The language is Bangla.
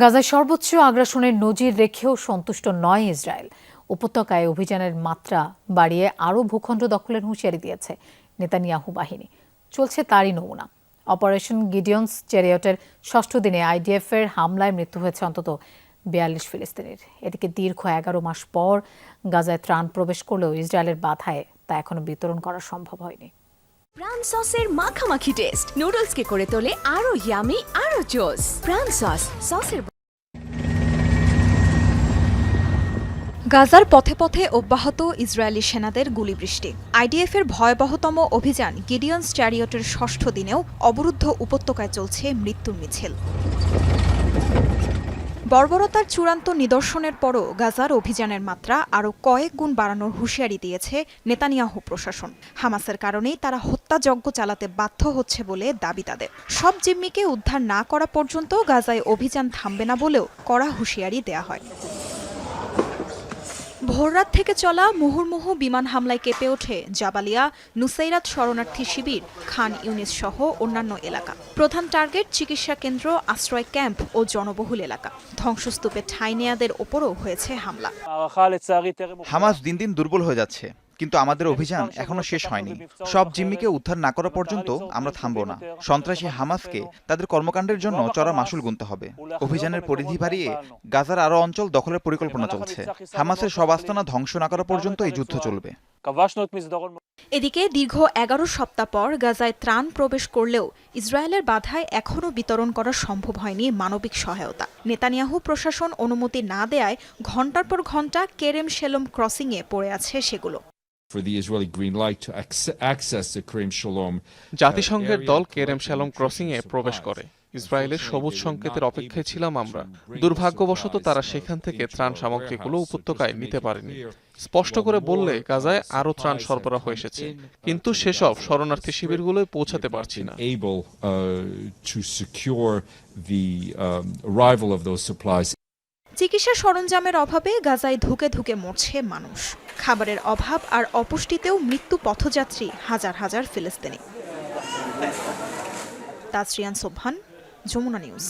গাজায় সর্বোচ্চ আগ্রাসনের নজির রেখেও সন্তুষ্ট নয় ইসরায়েল। উপত্যকায় অভিযানের মাত্রা বাড়িয়ে আরও ভূখণ্ড দখলের হুঁশিয়ারি দিয়েছে নেতানিয়াহু বাহিনী। চলছে তারই নমুনা। অপারেশন গিডিয়ন্স চ্যারিয়টের ষষ্ঠ দিনে আইডিএফ এর হামলায় মৃত্যু হয়েছে অন্তত বিয়াল্লিশ ফিলিস্তিনির। এদিকে দীর্ঘ এগারো মাস পর গাজায় ত্রাণ প্রবেশ করলেও ইসরায়েলের বাধায় তা এখনও বিতরণ করা সম্ভব হয়নি। প্রাণ সসের মাখামাখি টেস্ট নুডলসকে করে তোলে আরও ইয়ামি আরও জোস প্রাণ সস সসের গাজার পথে পথে অব্যাহত ইসরায়েলি সেনাদের গুলিবৃষ্টি। আইডিএফের ভয়াবহতম অভিযান গিডিয়ন্স চ্যারিয়টের ষষ্ঠ দিনেও অবরুদ্ধ উপত্যকায় চলছে মৃত্যুর মিছিল। বর্বরতার চূড়ান্ত নিদর্শনের পরও গাজার অভিযানের মাত্রা আরও কয়েক গুণ বাড়ানোর হুঁশিয়ারি দিয়েছে নেতানিয়াহু প্রশাসন। হামাসের কারণেই তারা হত্যাযজ্ঞ চালাতে বাধ্য হচ্ছে বলে দাবি তাদের। সব জিম্মিকে উদ্ধার না করা পর্যন্ত গাজায় অভিযান থামবে না বলেও কড়া হুঁশিয়ারি দেয়া হয়। ভোররাত থেকে চলা মুহুর্মুহু বিমান হামলায় কেঁপে ওঠে জাবালিয়া নুসাইরাত শরণার্থী শিবির, খান ইউনিস সহ অন্যান্য এলাকা। প্রধান টার্গেট চিকিৎসা কেন্দ্র, আশ্রয় ক্যাম্প ও জনবহুল এলাকা। ধ্বংসস্তূপে ঠাঁই নেয়াদের ওপরও হয়েছে হামলা। হামাস দিন দিন দুর্বল হয়ে যাচ্ছে। কিন্তু আমাদের অভিযান এখনও শেষ হয়নি। সব জিম্মিকে উদ্ধার না করা পর্যন্ত আমরা থামব না। সন্ত্রাসী হামাসকে তাদের কর্মকাণ্ডের জন্য চড়া মাসুল গুনতে হবে। অভিযানের পরিধি বাড়িয়ে গাজার আরও অঞ্চল দখলের পরিকল্পনা চলছে। হামাসের সব আস্তানা ধ্বংস না করা পর্যন্ত এই যুদ্ধ চলবে। এদিকে দীর্ঘ এগারো সপ্তাহ পর গাজায় ত্রাণ প্রবেশ করলেও ইসরায়েলের বাধায় এখনও বিতরণ করা সম্ভব হয়নি মানবিক সহায়তা। নেতানিয়াহু প্রশাসন অনুমতি না দেয়ায় ঘণ্টার পর ঘণ্টা কেরেম সেলম ক্রসিংয়ে পড়ে আছে সেগুলো। For the Israeli green light to access the Kerem Shalom. জাতিসংঘের দল কেরেম শ্যালম ক্রসিং এ প্রবেশ করে। ইসরায়েলের সবুজ সংকেতের অপেক্ষায় ছিলাম আমরা। দুর্ভাগ্যবশত তারা সেখান থেকে ত্রাণ সামগ্রীগুলো উপত্যকায় নিতে পারেনি। স্পষ্ট করে বললে গাজায় আরও ত্রাণ সরবরাহ এসেছে কিন্তু সেসব শরণার্থী শিবিরগুলোয় পৌঁছাতে পারছি না। Able uh, to secure the um, arrival of those supplies. চিকিৎসা সরঞ্জামের অভাবে গাজায় ধুকে ধুকে মরছে মানুষ। খাবারের অভাব আর অপুষ্টিতেও মৃত্যু পথযাত্রী হাজার হাজার ফিলিস্তিনি। তাজরিয়ান সোবহান, যমুনা নিউজ।